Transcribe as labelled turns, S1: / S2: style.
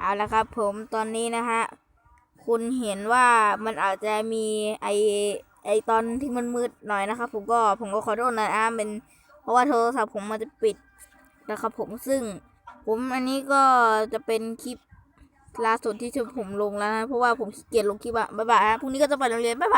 S1: เอาละครับผมตอนนี้นะฮะคุณเห็นว่ามันอาจจะมีไอไอตอนที่มันมืดหน่อยนะครับ ผมก็ผมก็ขอโทษนะอะเป็นเพราะว่าโทรศัพท์ผมมันจะปิดนะครับผมซึ่งผมอันนี้ก็จะเป็นคลิปล่าสุดที่ผมลงแล้วนะเพราะว่าผมขี้เกียจลงคลิปอะบ๊ายบายฮะพรุ่งนี้ก็จะไปโรงเรียนบ๊ายบาย